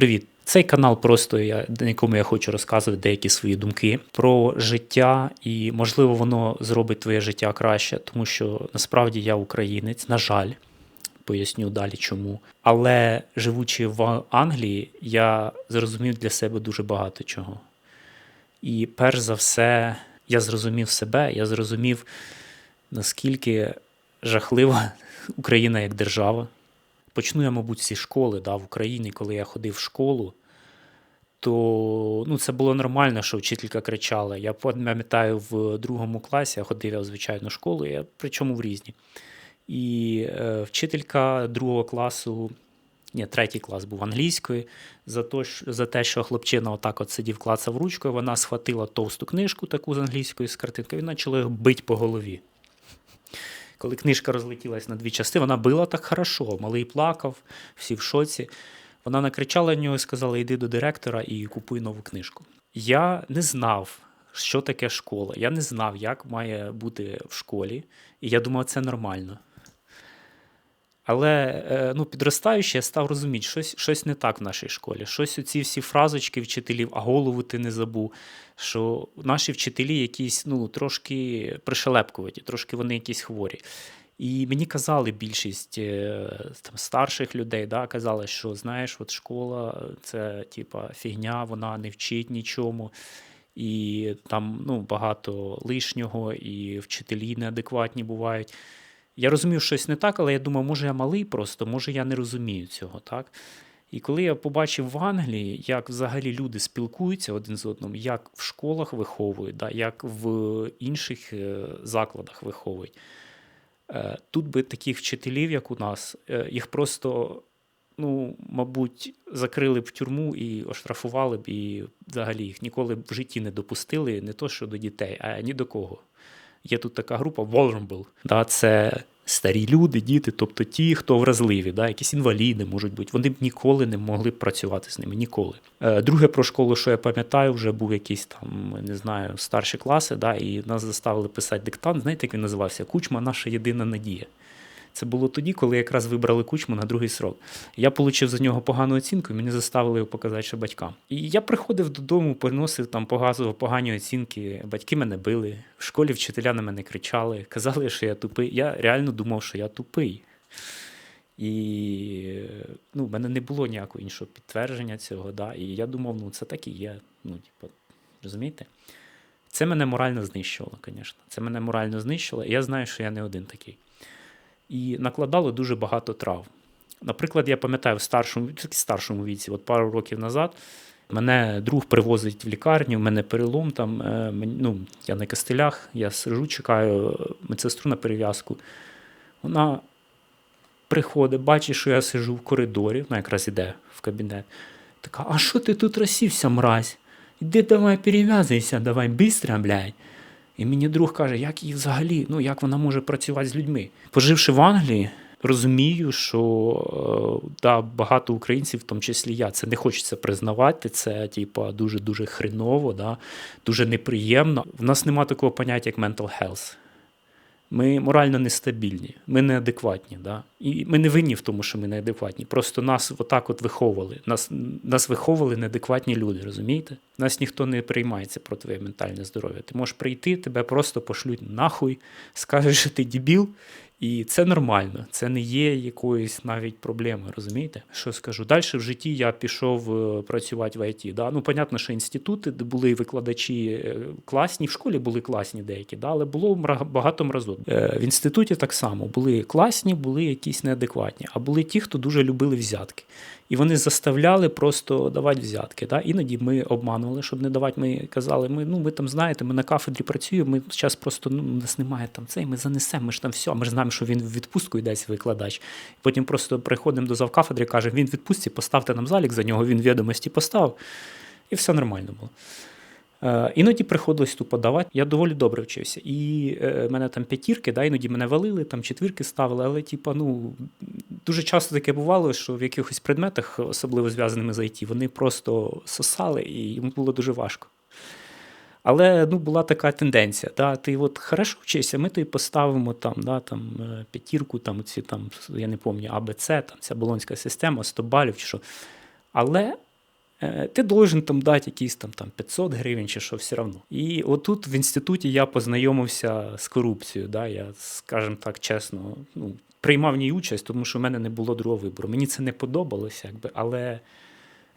Привіт! Цей канал просто я на якому я хочу розказувати деякі свої думки про життя, і можливо воно зробить твоє життя краще, тому що насправді я українець, на жаль, поясню далі чому. Але живучи в Англії, я зрозумів для себе дуже багато чого. І перш за все, я зрозумів себе, я зрозумів, наскільки жахлива Україна як держава. Почну я, мабуть, зі школи да, в Україні, коли я ходив в школу, то ну, це було нормально, що вчителька кричала. Я пам'ятаю, в другому класі я ходив я в звичайну школу, я, причому в різні. І е, вчителька другого класу, ні, третій клас був англійської, за, то, за те, що хлопчина отак от сидів, клацав ручкою, вона схватила товсту книжку, таку з англійської з картинкою, і почала його бити по голові. Коли книжка розлетілась на дві частини, вона била так хорошо. Малий плакав, всі в шоці. Вона накричала на нього і сказала: йди до директора і купуй нову книжку. Я не знав, що таке школа. Я не знав, як має бути в школі. І я думав, це нормально. Але е, ну, підростаючи, я став розуміти, щось, щось не так в нашій школі. Щось оці всі фразочки вчителів, а голову ти не забув. Що наші вчителі якісь ну, трошки пришелепкуваті, трошки вони якісь хворі. І мені казали більшість е, там, старших людей, да, казали, що знаєш, от школа це типа фігня, вона не вчить нічому. І там ну, багато лишнього, і вчителі неадекватні бувають. Я розумів, щось не так, але я думав, може я малий просто, може я не розумію цього, так? І коли я побачив в Англії, як взагалі люди спілкуються один з одним, як в школах виховують, да, як в інших е, закладах виховують, е, тут би таких вчителів, як у нас, е, їх просто, ну, мабуть, закрили б в тюрму і оштрафували б, і взагалі їх ніколи б в житті не допустили, не то що до дітей, а ні до кого. Є тут така група vulnerable. Да, це старі люди, діти, тобто ті, хто вразливі, да, якісь інваліди можуть бути. Вони б ніколи не могли б працювати з ними. Ніколи. Е, Друге про школу, що я пам'ятаю, вже був якийсь там, не знаю, старші класи, да, і нас заставили писати диктант. Знаєте, як він називався? Кучма наша єдина надія. Це було тоді, коли якраз вибрали кучму на другий срок. Я отримав за нього погану оцінку, і мені заставили його показати ще батькам. І я приходив додому, приносив там погазово погані оцінки. Батьки мене били, в школі вчителя на мене кричали, казали, що я тупий. Я реально думав, що я тупий. І ну, в мене не було ніякого іншого підтвердження цього. Да? І я думав, ну це так і є. Ну, типу, розумієте? Це мене морально знищувало, звісно. Це мене морально знищило, і я знаю, що я не один такий і накладало дуже багато трав. Наприклад, я пам'ятаю в старшому, старшому віці, от пару років назад, мене друг привозить в лікарню, в мене перелом там, е, ну, я на костелях, я сижу, чекаю е, медсестру на перев'язку. Вона приходить, бачить, що я сижу в коридорі, вона якраз іде в кабінет. Така, а що ти тут розсівся, мразь? Іди давай перев'язуйся, давай бистро, блядь. І мені друг каже, як її взагалі, ну як вона може працювати з людьми. Поживши в Англії, розумію, що е, да, багато українців, в тому числі я, це не хочеться признавати. Це типа дуже дуже хреново, да, дуже неприємно. В нас немає такого поняття, як mental health. Ми морально нестабільні, ми неадекватні. Да? І ми не винні в тому, що ми неадекватні. Просто нас отак от виховували. Нас, нас виховували неадекватні люди, розумієте? Нас ніхто не приймається про твоє ментальне здоров'я. Ти можеш прийти, тебе просто пошлють нахуй, скажуть, що ти дебіл, і це нормально. Це не є якоюсь навіть проблемою, розумієте? Що скажу? Далі в житті я пішов е, працювати в ІТ. Да? Ну, понятно, що інститути, де були викладачі е, класні, в школі були класні деякі, да? але було багато мразот. Е, В інституті так само були класні, були якісь неадекватні, а були ті, хто дуже любили взятки. І вони заставляли просто давати взятки. Да? Іноді ми обманували, щоб не давати. Ми казали, ми, ну, ми там знаєте, ми на кафедрі працюємо, ми зараз просто ну, у нас немає там цей, ми занесемо, ми ж там все, ми ж знаємо, що він в відпустку йдеться викладач. Потім просто приходимо до завкафедри, і каже, він в відпустці, поставте нам залік за нього, він відомості поставив, і все нормально було. Е, Іноді приходилось тупо давати. Я доволі добре вчився. І е, мене там п'ятірки, да, іноді мене валили, там четвірки ставили, але типа, ну, дуже часто таке бувало, що в якихось предметах, особливо зв'язаними з IT, вони просто сосали, і йому було дуже важко. Але ну, була така тенденція. Да, ти от хорошо вчишся, ми тобі поставимо там, да, там, е, п'ятірку, там, ці, там, я не пам'ятаю, АБЦ, там, ця болонська система, 100 балів чи що. Але е, ти должен там дати якісь там, там 500 гривень чи що все одно. І отут в інституті я познайомився з корупцією. Да? Я, скажімо так, чесно, ну, приймав в ній участь, тому що в мене не було другого вибору. Мені це не подобалося, якби, але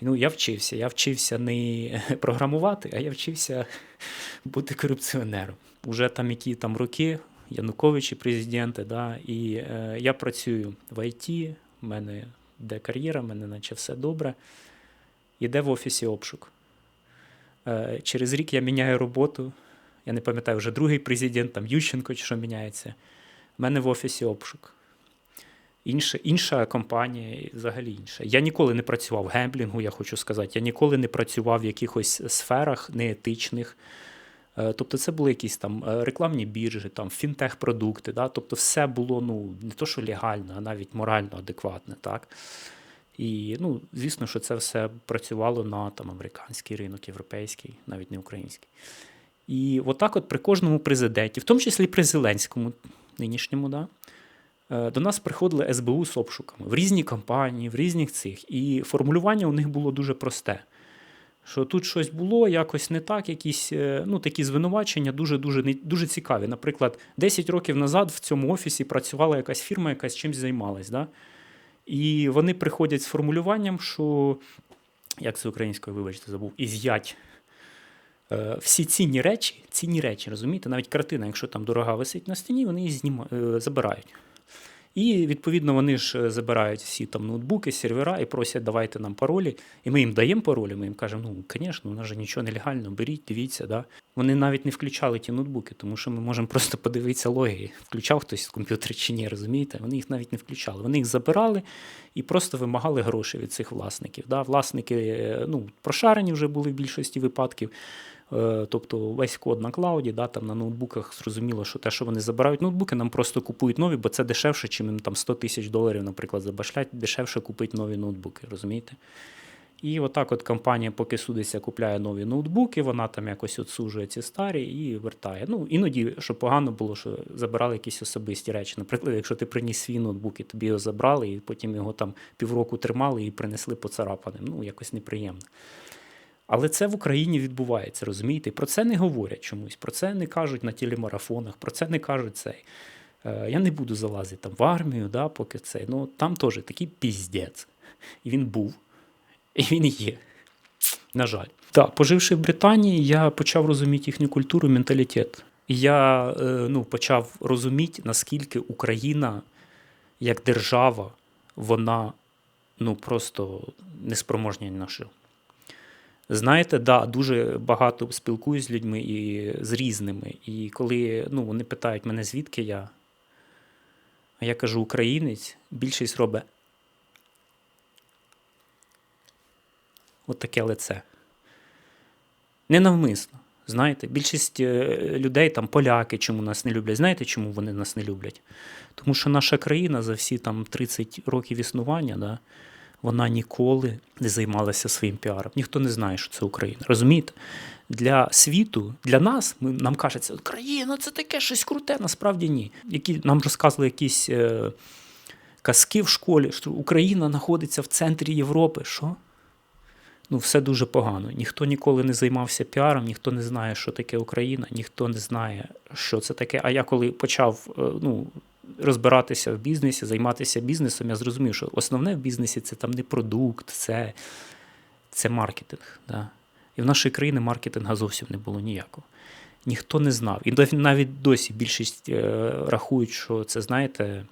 ну, я вчився. Я вчився не програмувати, а я вчився бути корупціонером. Уже там які там роки, Януковичі президенти, да, і е, я працюю в ІТ, в мене йде кар'єра, в мене наче все добре. Іде в офісі обшук. Е, через рік я міняю роботу. Я не пам'ятаю, вже другий президент, там Ющенко чи що міняється. У мене в офісі обшук. Інша, інша компанія, взагалі інша. Я ніколи не працював в гемблінгу, я хочу сказати. Я ніколи не працював в якихось сферах неетичних. Е, Тобто це були якісь там е, рекламні біржі, там фінтех-продукти. Да? Тобто все було ну, не то, що легально, а навіть морально адекватне. Так? І ну, звісно, що це все працювало на там, американський ринок, європейський, навіть не український. І отак, от при кожному президенті, в тому числі при Зеленському нинішньому, да, до нас приходили СБУ з обшуками в різні компанії, в різних цих. І формулювання у них було дуже просте. Що тут щось було якось не так, якісь е, ну, такі звинувачення дуже дуже цікаві. Наприклад, 10 років назад в цьому офісі працювала якась фірма, якась чимось займалась. Да? І вони приходять з формулюванням, що як це українською, вибачте, забув, із'ять е, всі цінні речі, цінні речі, розумієте? Навіть картина, якщо там дорога висить на стіні, вони її зніма, е, забирають. І відповідно вони ж е, забирають всі там ноутбуки, сервера і просять, давайте нам паролі. І ми їм даємо паролі. Ми їм кажемо, ну звісно, у нас же нічого нелегально, беріть, дивіться. Да? Вони навіть не включали ті ноутбуки, тому що ми можемо просто подивитися логи, включав хтось комп'ютер чи ні, розумієте? Вони їх навіть не включали. Вони їх забирали і просто вимагали гроші від цих власників. Да? Власники е, ну, прошарені вже були в більшості випадків. Е, Тобто весь код на клауді, да, там на ноутбуках зрозуміло, що те, що вони забирають ноутбуки, нам просто купують нові, бо це дешевше, чим їм там 100 тисяч доларів, наприклад, забашлять, дешевше купити нові ноутбуки, розумієте? І отак от компанія, поки судиться, купляє нові ноутбуки, вона там якось отсуджує ці старі і вертає. Ну, іноді, що погано було, що забирали якісь особисті речі. Наприклад, якщо ти приніс свій ноутбук і тобі його забрали, і потім його там півроку тримали і принесли поцарапаним. Ну, якось неприємно. Але це в Україні відбувається, розумієте? Про це не говорять чомусь, про це не кажуть на телемарафонах, про це не кажуть цей. Е, Я не буду залазити там в армію, да, поки цей. Ну там теж такий піздець. І він був, і він є. На жаль. Так, поживши в Британії, я почав розуміти їхню культуру, менталітет. І я е, ну, почав розуміти, наскільки Україна як держава, вона ну, просто неспроможна ні на що. Знаєте, да, дуже багато спілкуюсь з людьми і з різними. І коли ну, вони питають мене, звідки я, а я кажу українець, більшість робить от таке лице. Ненавмисно. Знаєте, більшість е, людей, там поляки, чому нас не люблять. Знаєте, чому вони нас не люблять? Тому що наша країна за всі там 30 років існування, да, вона ніколи не займалася своїм піаром. Ніхто не знає, що це Україна. Розумієте? Для світу, для нас, ми, нам кажеться, Україна це таке щось круте, насправді ні. Які, нам розказували якісь е, казки в школі, що Україна знаходиться в центрі Європи. Що? Ну, все дуже погано. Ніхто ніколи не займався піаром, ніхто не знає, що таке Україна, ніхто не знає, що це таке. А я коли почав е, ну, розбиратися в бізнесі, займатися бізнесом, я зрозумів, що основне в бізнесі це там не продукт, це, це маркетинг. Да? І в нашій країні маркетинга зовсім не було ніякого. Ніхто не знав. І навіть досі більшість е, рахують, що це, знаєте,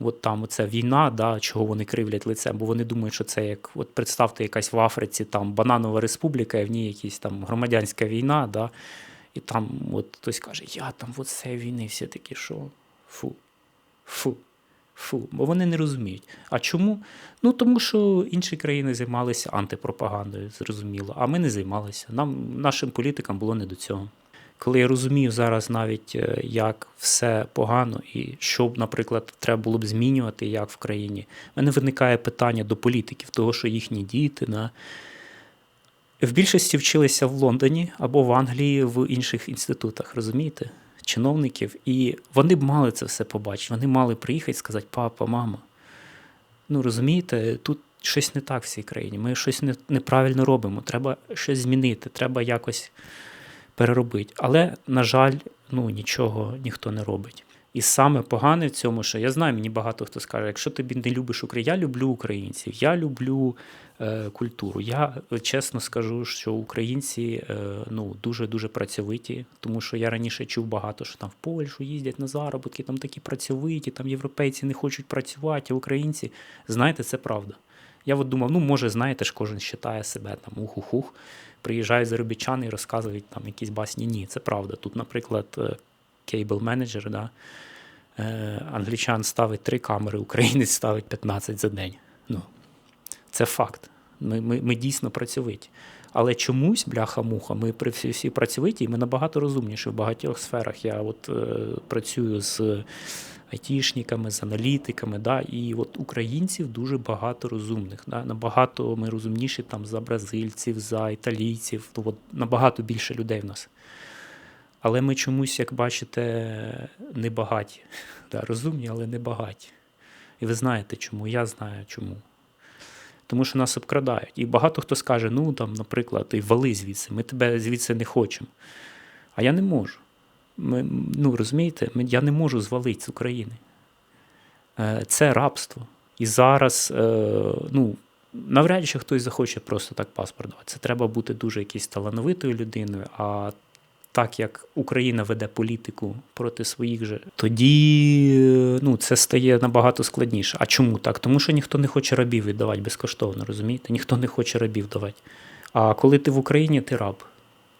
от там оця війна, да, чого вони кривлять лице, бо вони думають, що це як, от представте, якась в Африці там бананова республіка, і в ній якась там громадянська війна, да, і там от хтось каже, я там от з війни всі такі, що фу, фу, фу. Бо вони не розуміють. А чому? Ну тому що інші країни займалися антипропагандою, зрозуміло, а ми не займалися. Нам, нашим політикам було не до цього. Коли я розумію зараз навіть, е, як все погано і що б, наприклад, треба було б змінювати, як в країні, в мене виникає питання до політиків, того, що їхні діти на в більшості вчилися в Лондоні або в Англії в інших інститутах, розумієте? Чиновників, і вони б мали це все побачити. Вони мали приїхати і сказати, папа, мама. Ну розумієте, тут щось не так в цій країні. Ми щось не, неправильно робимо. Треба щось змінити, треба якось переробити. Але, на жаль, ну, нічого ніхто не робить. І саме погане в цьому, що я знаю, мені багато хто скаже, якщо тобі не любиш Україну, я люблю українців, я люблю е, культуру. Я е, чесно скажу, що українці е, ну, дуже-дуже працьовиті, тому що я раніше чув багато, що там в Польщу їздять на заробітки, там такі працьовиті, там європейці не хочуть працювати, а українці. Знаєте, це правда. Я от думав, ну може, знаєте ж, кожен вважає себе там ух-ух-ух, приїжджають заробітчани і розказують там якісь басні. Ні, це правда. Тут, наприклад, е, кейбл менеджер, да, е, англічан ставить три камери, українець ставить 15 за день. Ну, Це факт. Ми, ми, ми дійсно працьовиті. Але чомусь, бляха-муха, ми при всі, всі працьовиті, і ми набагато розумніші в багатьох сферах. Я от е, працюю з айтішниками, з аналітиками, да, і от українців дуже багато розумних. Да, Набагато ми розумніші там за бразильців, за італійців, то от набагато більше людей в нас. Але ми чомусь, як бачите, не багаті. Да, розумні, але не багаті. І ви знаєте чому? Я знаю чому. Тому що нас обкрадають. І багато хто скаже: ну там, наприклад, і вали звідси, ми тебе звідси не хочемо. А я не можу. Ми, ну, розумієте, я не можу звалити з України. Е, Це рабство. І зараз, е, ну, навряд чи хтось захоче просто так паспорт давати. Це треба бути дуже якоюсь талановитою людиною. А так як Україна веде політику проти своїх же, тоді ну, це стає набагато складніше. А чому так? Тому що ніхто не хоче рабів віддавати безкоштовно, розумієте? Ніхто не хоче рабів давати. А коли ти в Україні, ти раб.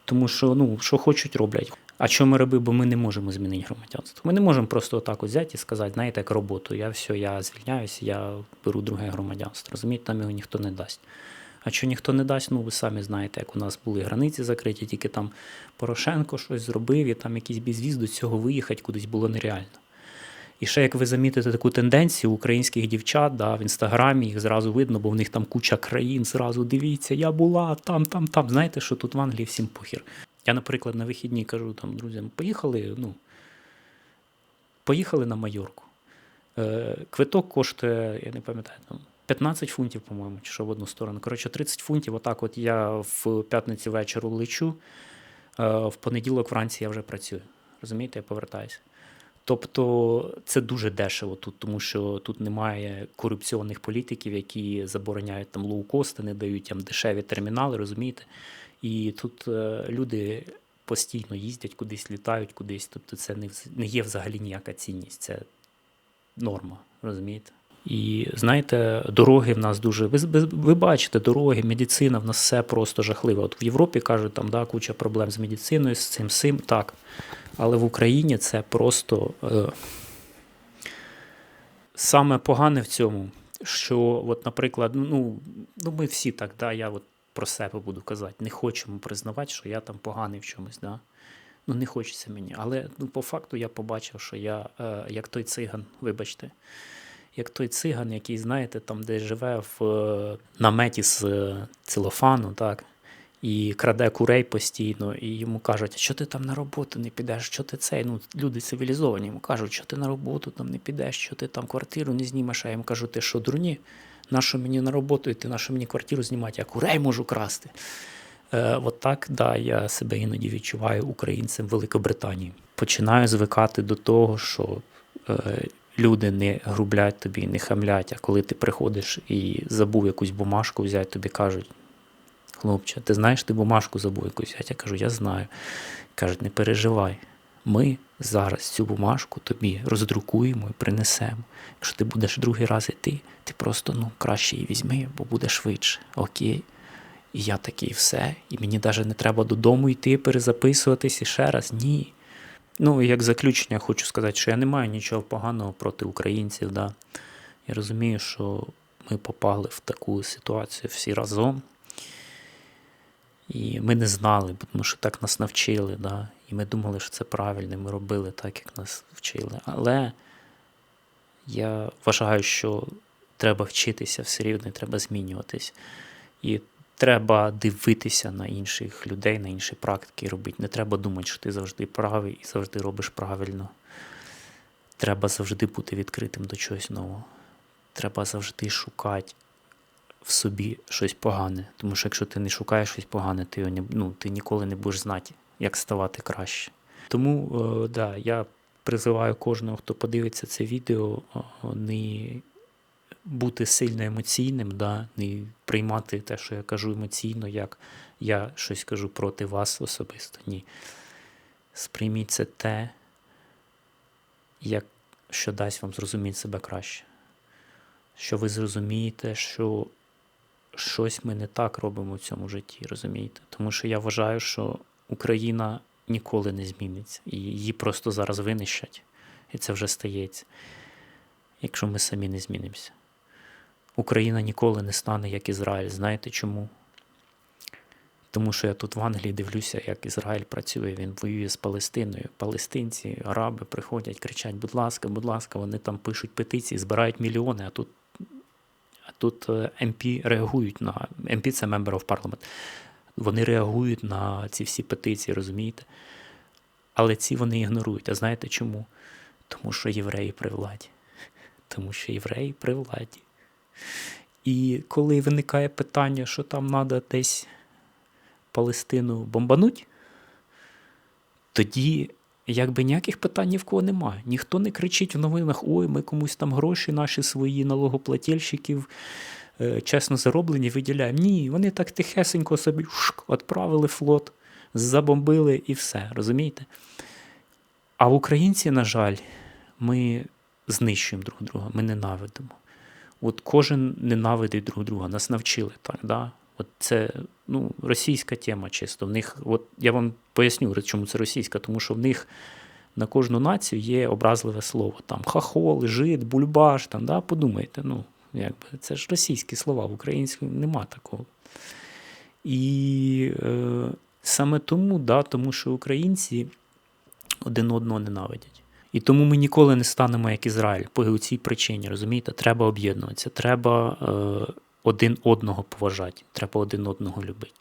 Тому що ну, що хочуть, роблять. А що ми раби, бо ми не можемо змінити громадянство. Ми не можемо просто отак от взяти і сказати, знаєте, як роботу, я все, я звільняюся, я беру друге громадянство. Розумієте, там його ніхто не дасть. А що ніхто не дасть, ну ви самі знаєте, як у нас були границі закриті, тільки там Порошенко щось зробив, і там якийсь бізвіз до цього виїхати кудись було нереально. І ще як ви замітите таку тенденцію українських дівчат да, в інстаграмі, їх зразу видно, бо в них там куча країн, зразу дивіться, я була там, там, там. Знаєте, що тут в Англії всім похір. Я, наприклад, на вихідні кажу там друзям, поїхали, ну, поїхали на Майорку. Е, Квиток коштує, я не пам'ятаю, там 15 фунтів, по-моєму, чи що в одну сторону. Коротше, 30 фунтів. Отак, от я в п'ятницю вечору лечу, е, в понеділок вранці я вже працюю. Розумієте, я повертаюся. Тобто це дуже дешево тут, тому що тут немає корупційних політиків, які забороняють там лоукости, не дають там дешеві термінали, розумієте? І тут е, люди постійно їздять кудись, літають кудись. Тобто це не, не є взагалі ніяка цінність, це норма, розумієте? І знаєте, дороги в нас дуже. Ви, ви, бачите, дороги, медицина, в нас все просто жахливо. От в Європі кажуть, там да, куча проблем з медициною, з цим сим, так. Але в Україні це просто е, саме погане в цьому, що, от, наприклад, ну, ну ми всі так, да, я от про себе буду казати, не хочемо признавати, що я там поганий в чомусь. Да? Ну, не хочеться мені. Але ну, по факту я побачив, що я, е, як той циган, вибачте, як той циган, який, знаєте, там, де живе в е, наметі з е, целофану, так, і краде курей постійно, і йому кажуть, що ти там на роботу не підеш, що ти цей. Ну, люди цивілізовані йому кажуть, що ти на роботу там не підеш, що ти там квартиру не знімеш. А я йому кажу, ти що, дурні? Нащо мені на роботу йти, нащо мені квартиру знімати, я курей можу красти. Е, От так, да, я себе іноді відчуваю українцем Великобританії. Починаю звикати до того, що е, люди не грублять тобі, не хамлять, а коли ти приходиш і забув якусь бумажку взяти, тобі кажуть, хлопче, ти знаєш, ти бумажку забув якусь взяти? Я кажу, я знаю. Кажуть, не переживай. Ми зараз цю бумажку тобі роздрукуємо і принесемо. Якщо ти будеш другий раз йти, ти просто ну, краще її візьми, бо буде швидше. Окей. І я такий все. І мені навіть не треба додому йти, перезаписуватись і ще раз. Ні. Ну, як заключення, хочу сказати, що я не маю нічого поганого проти українців. Да. Я розумію, що ми попали в таку ситуацію всі разом. І ми не знали, тому що так нас навчили. Да? І ми думали, що це правильно, ми робили так, як нас вчили. Але я вважаю, що треба вчитися все рівно, треба змінюватись. І треба дивитися на інших людей, на інші практики робити. Не треба думати, що ти завжди правий і завжди робиш правильно. Треба завжди бути відкритим до чогось нового. Треба завжди шукати в собі щось погане. Тому що якщо ти не шукаєш щось погане, ти, ну, ти ніколи не будеш знати, як ставати краще. Тому е, да, я призиваю кожного, хто подивиться це відео, е, не бути сильно емоційним, да, не приймати те, що я кажу емоційно, як я щось кажу проти вас особисто. Ні. Сприйміть це те, як, що дасть вам зрозуміти себе краще. Що ви зрозумієте, що щось ми не так робимо в цьому житті, розумієте? Тому що я вважаю, що Україна ніколи не зміниться. І її просто зараз винищать. І це вже стається, якщо ми самі не змінимося. Україна ніколи не стане як Ізраїль. Знаєте чому? Тому що я тут в Англії дивлюся, як Ізраїль працює, він воює з Палестиною. Палестинці, араби приходять, кричать, будь ласка, будь ласка, вони там пишуть петиції, збирають мільйони, а тут, а тут е, МП реагують на МП це Member of Parliament. Вони реагують на ці всі петиції, розумієте? Але ці вони ігнорують. А знаєте чому? Тому що євреї при владі. Тому що євреї при владі. І коли виникає питання, що там треба десь Палестину бомбануть, тоді якби ніяких питань ні в кого немає. Ніхто не кричить в новинах: ой, ми комусь там гроші наші свої налогоплательщиків е, чесно зароблені виділяємо. Ні, вони так тихесенько собі шк, відправили флот, забомбили і все, розумієте? А українці, на жаль, ми знищуємо друг друга, ми ненавидимо. От кожен ненавидить друг друга, нас навчили так. Да? От це ну, російська тема чисто. В них, от я вам поясню, чому це російська, тому що в них на кожну націю є образливе слово. Там хахол, жид, бульбаш, там, да? подумайте, ну, якби, це ж російські слова, в українському нема такого. І е, саме тому, да, тому що українці один одного ненавидять. І тому ми ніколи не станемо як Ізраїль по цій причині, розумієте? Треба об'єднуватися, треба е, один одного поважати, треба один одного любити.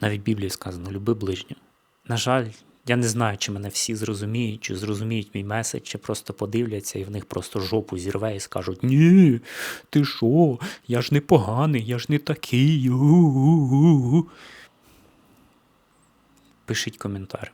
Навіть в Біблії сказано, люби ближнього. На жаль, я не знаю, чи мене всі зрозуміють, чи зрозуміють мій меседж, чи просто подивляться і в них просто жопу зірве і скажуть: Ні, ти що? Я ж не поганий, я ж не такий. У-у-у-у». Пишіть коментар.